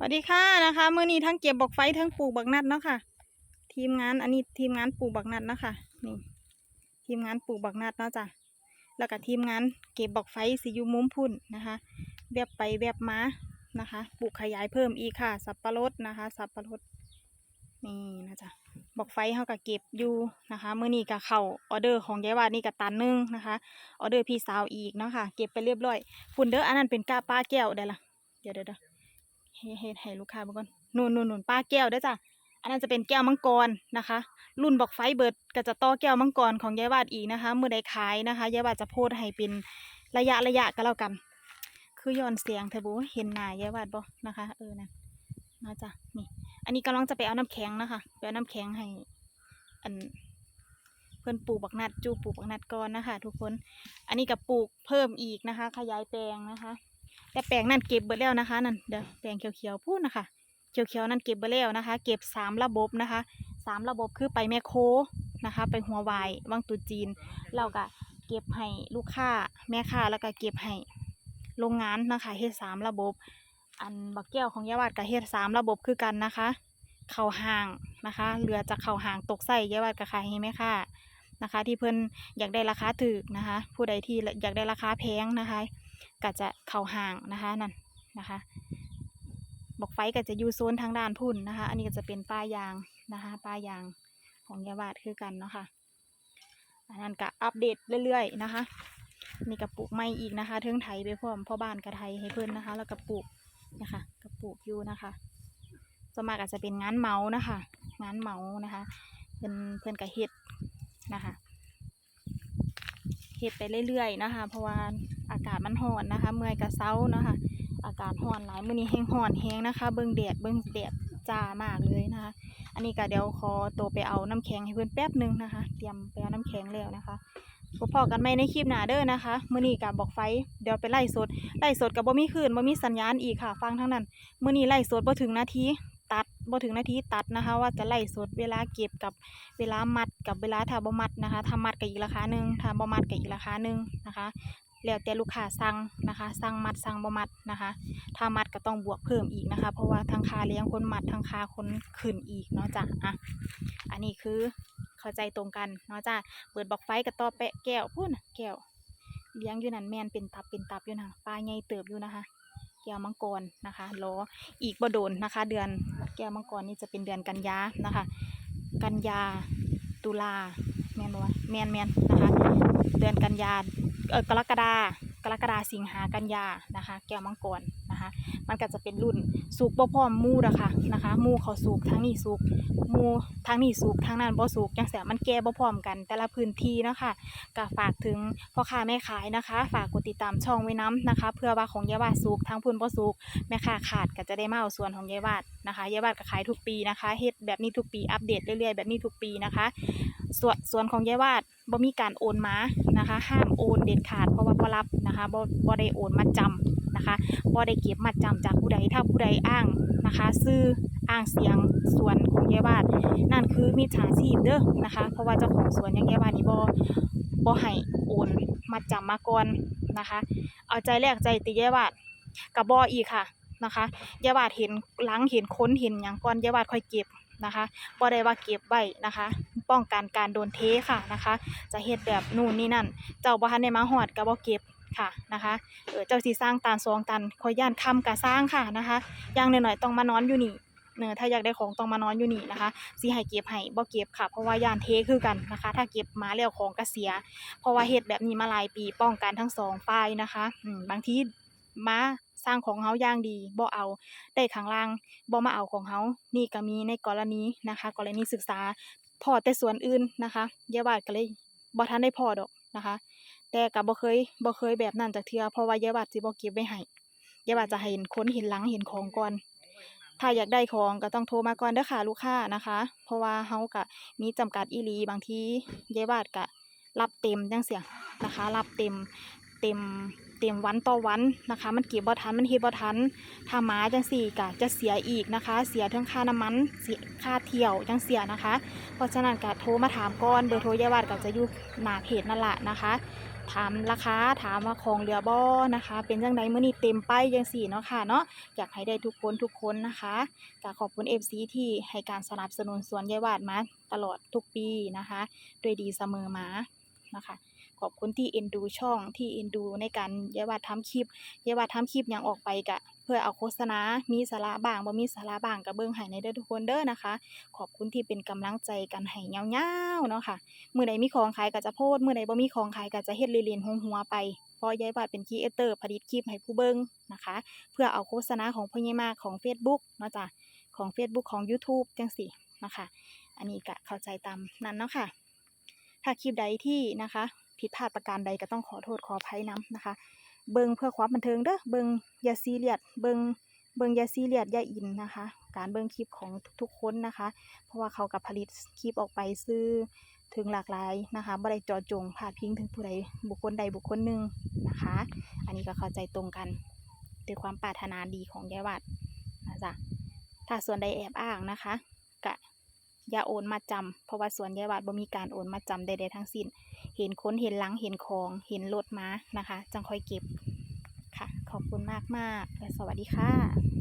สวัสดีค่ะนะคะเมื้อนี้ทั้งเก็บบอกไฟทั้งปลูกบักนัดเนาะค่ะ ทีมงานอันนี้ทีมงานปลูกบักนัดเนาะค่ะนี่ ทีมงานปลูกบักนัดเนาะจ้ะแล้วก็ทีมงานเก็บบอกไฟสิอยู่มุมพุ่นนะคะแวบไปแวบมานะคะปลูกขยายเพิ่มอีกค่ะ สับปะรดนะคะ สับปะรดนี่นะจ๊ะบอกไฟเขาก็เก็บอยู่นะคะเมื้อนี้ก็เข้าออเดอร์ของยายวาดนี่ก็ตันนึงนะคะออเดอร์พี่สาวอีกเนาะค่ะเก็บไปเรียบร้อยฝุ่นเด้ออันนั้นเป็นกาป้าแก้วได้ละเดี๋ยวเดี๋ยว เดี๋ยวให้ลูกค้าเบางก่อนนู่นนู่นนู่นป้าแก้วเด้อจ้ะอันนั้นจะเป็นแก้วมังกรนะคะ รุ่นบอกไฟเบิร์ดก็จะต่อแก้วมังกรของยายวาดอีกนะคะเมื่อใดขายนะคะยายวาดจะโพสให้เป็นระยะระยะก็แล้วกัน คือย้อนเสียงเธอบูเห็นหน้ายายวาดบ่นะคะ เออนะนะจ้ะนี่ อันนี้กำลังจะไปเอาน้ำแข็งนะคะไปเอาน้ำแข็งให้ อันเพื่อนปลูกบักนัดจูปลูกบักนัดก่อนนะคะ ทุกคน อันนี้กับปลูกเพิ่มอีกนะคะ ขยายแปลงนะคะ แต่แปลงนั่นเก็บเบิดแล้วนะคะนั่นเดี๋ยวแปลงเขียวๆพูดนะคะ เขียวๆนั่นเก็บเบิดแล้วนะคะ เก็บสามระบบนะคะสามระบบคือไปแมคโครนะคะ ไปหัววายวังตุจีนเราก็เก็บให้ลูกค้าแม่ค้าแล้วก็เก็บให้โรงงานนะคะเฮ็ดสามระบบ อันบักแก้วของยาวาดกับเฮ็ดสามระบบคือกันนะคะ เข่าห่างนะคะเหลือจากเข่าห่างตกใส่ยาวาดกับขายให้แม่ค้านะคะ ที่เพิ่นอยากได้ราคาถูกนะคะ ผู้ใดที่อยากได้ราคาแพงนะคะ ก็จะเข่าห่างนะคะนั่นนะคะบอกไฟก็จะอยู่โซนทางด้านพุ่นนะคะ อันนี้ก็จะเป็นป้ายางนะคะป้ายางของยาบาดคือกันเนาะค่ะอันนั้นก็อัปเดตเรื่อยๆนะคะนี่ก็ปลูกไม้อีกนะคะเทิงไถไปพร้อมพ่อบ้านกระไทยให้เพื่อนนะคะ แล้วก็ปลูกนะคะก็ปลูกอยู่นะคะสวนมากอาจจะเป็นงานเหมานะคะ งานเหมานะคะ เพื่อนเพื่อนกับเฮ็ดนะคะเฮ็ดไปเรื่อยๆนะคะ เพราะว่า อากาศมันร้อนนะคะ เมื่อยกระเซานะคะอากาศร้อนหลายมื้อนี้แห้งร้อนแห้งนะคะ เบิ่งแดดเบิ่งแดดจ้ามากเลยนะคะ อันนี้ก็เดี๋ยวขอตัวไปเอาน้ำแข็งให้เพื่อนแป๊บหนึงนะคะ เตรียมไปเอาน้ำแข็งแล้วนะคะพบพอกันไหมในคลิปหน้าเด้อนะคะมื้อนี้กับบอกไฟ เดี๋ยวไปไล่สดไล่สดกับบ่มีคลื่นบ่มีสัญญาณอีกค่ะ ฟังทั้งนั้นมื้อนี้ไล่สดบ่ถึงนาทีตัดบ่ถึงนาทีตัดนะคะ ว่าจะไล่สดเวลาเก็บกับเวลามัดกับเวลาถ้าบ่มัดนะคะถ้ามัดก็อีกราคาหนึ่งถ้าบ่มัดก็อีกราคาหนึ่งนะคะ แล้วแต่ลูกค้าสั่งนะคะ สั่งมัดสั่งบ่มัดนะคะ ถ้ามัดก็ต้องบวกเพิ่มอีกนะคะ เพราะว่าทางค่าเลี้ยงคนมัดทางค่าคนขึ้นอีกเนาะจ้ะอะอันนี้คือเข้าใจตรงกันเนาะจ้ะเปิดบอกไฟกับต่อแปะแก้วพูดนะแก้วเลี้ยงอยู่นั่นแมนเป็นตับเป็นตับอยู่นะปลาใหญ่เติบอยู่นะคะ แก้วมังกรนะคะรออีกบ่โดนนะคะ เดือนแก้วมังกรนี่จะเป็นเดือนกันยานะคะ กันยาตุลาแมนบ่วะแมนแมนนะคะ เดือนกันยา กรกฎากรกฎาสิงหากันยานะคะ แก้วมังกรนะคะ มันก็จะเป็นรุ่นสูกบ่พร้อมมูนะคะนะคะมูเขาสูกทางนี้สูกมูทางนี้สูกทางนั้นบ่สูกจังซี่มันแก้บ่พร้อมกัน แต่ละพื้นที่นะคะก็ฝากถึงพ่อค้าแม่ขายนะคะ ฝากกดติดตามช่องไว้น้ำนะคะ เพื่อว่าของยายว่าสูกทางพุ่นบ่สูกแม่ค้าขาดก็จะได้มาเอาส่วนของยายวาดนะคะยายวาดก็ขายทุกปีนะคะเฮ็ดแบบนี้ทุกปีอัปเดตเรื่อยๆแบบนี้ทุกปีนะคะส่วนส่วนของยายวาดบ่มีการโอนมานะคะ ห้ามโอนเด็ดขาดเพราะว่าบ่รับนะคะบ่บ่ได้โอนมาจำนะคะบ่ได้เก็บมาจำจากผู้ใดถ้าผู้ใดอ้างนะคะ ซื้ออ้างเสียงสวนของยายวาดนั่นคือมิจฉาชีพเด้อนะคะ เพราะว่าเจ้าของสวนอย่างยายวาดนี่บ่บ่ให้โอนมาจำมาก่อนนะคะ เอาใจแรกใจติยายวาดกับบออีกค่ะนะคะยาวาดเห็นหลังเห็นค้นเห็นอย่างก่อนยาวาดค่อยเก็บนะคะบ่ได้ว่าเก็บไว้นะคะ ป้องกันการโดนเทค่ะนะคะ จะเฮ็ดแบบนู่นนี่นั่น เจ้าบ่ทันได้มาฮอดก็บ่เก็บค่ะนะคะเออเจ้าสิสร้างตาลสองตันขอย่านคำก็สร้างค่ะนะคะอย่างน้อยๆต้องมานอนอยู่นี่เนอถ้าอยากได้ของต้องมานอนอยู่นี่นะคะสิให้เก็บให้บ่เก็บค่ะ เพราะว่าย่านเทคือกันนะคะ ถ้าเก็บมาแล้วของก็เสีย เพราะว่าเฮ็ดแบบนี้มาหลายปีป้องกันทั้งสองฝ่ายนะคะอืมบางทีมาสร้างของเฮาอย่างดีบ่เอาได้ข้างล่างบ่มาเอาของเฮานี่ก็มีในกรณีนะคะ กรณีศึกษา พอแต่ส่วนอื่นนะคะยายวาดก็เลยบ่ทันได้พอดอกนะคะ แต่ก็บ่เคยบ่เคยแบบนั้นจักเทือเพราะว่ายายวาดสิบ่เก็บไว้ให้ยายวาดจะให้เห็นคนเห็นหลังเห็นของก่อน ถ้าอยากได้ของก็ต้องโทรมาก่อนเด้อค่ะลูกค้านะคะ เพราะว่าเฮาก็มีจำกัดอีลีบางทียายวาดก็รับเต็มจังเสียนะคะ รับเต็มเต็ม เต็มวันต่อวันนะคะ มันเก็บบ่ทันมันเฮ็ดบ่ทันถ้ามาจังสี่ก็จะเสียอีกนะคะ เสียทั้งค่าน้ำมันเสียค่าเที่ยวจังเสียนะคะ เพราะฉะนั้นก็โทรมาถามก่อนเบอร์โทรยายวาดก็จะอยู่หน้าเพจนั่นแหละนะคะถามราคาถามว่าของเหลือบ่นะคะ เป็นจังไดมื้อนี้เต็มไปจังซี่เนาะค่ะเนาะอยากให้ได้ทุกคนทุกคนนะคะก็ขอบคุณ FC ที่ให้การสนับสนุนสวนยายวาดมาตลอดทุกปีนะคะ ด้วยดีเสมอมานะคะ ขอบคุณที่เอ็นดูช่องที่เอ็นดูในการยายวาดทำคลิปยายวาดทำคลิปยังออกไปกะเพื่อเอาโฆษณา มีสาระบ้างบ่มีสาระบ้างก็เบิ่งให้ในเด้อทุกคนเด้อนะคะ ขอบคุณที่เป็นกำลังใจกันให้ยาวๆเนาะค่ะมื้อใดมีของขายก็จะโพสต์มื้อใดบ่มีของขายก็จะเฮ็ดเล่นหัวๆไปเพราะยายวาดเป็นคีเอเตอร์ผลิตคลิปให้ผู้เบิ่งนะคะ เพื่อเอาโฆษณาของพ่อใหญ่มากของ Facebook เนาะจ้ะของ Facebook ของ YouTube จังซี่นะคะ อันนี้ก็เข้าใจตามนั้นเนาะค่ะ ถ้าคลิปใดที่นะคะ ผิดพลาดประการใดก็ต้องขอโทษขออภัยนํนะคะ เบิ่งเพื่อความบันเทิงเด้อเบิ่งยาซีเรียสเบิ่งเบิ่งยาซีเรียสอย่าอินนะคะ การเบิ่งคลิปของทุกๆคนนะคะ เพราะว่าเขากับผลิตคลิปออกไปซื้อถึงหลากหลายนะคะบ่ได้จอจงพาดพิงถึงผู้ใดบุคคลใดบุคคลหนึ่งนะคะ อันนี้ก็เข้าใจตรงกันด้วยความปรารถนาดีของยายวาดนะจ๊ะถ้าส่วนใดแอบอ้างนะคะ อย่าโอนมาจำเพราะว่าส่วนยายวาดบ่มีการโอนมาจำใดๆทั้งสิ้น เห็นค้นเห็นหลังเห็นของเห็นรถมานะคะจังค่อยเก็บค่ะ ขอบคุณมากมากๆและสวัสดีค่ะ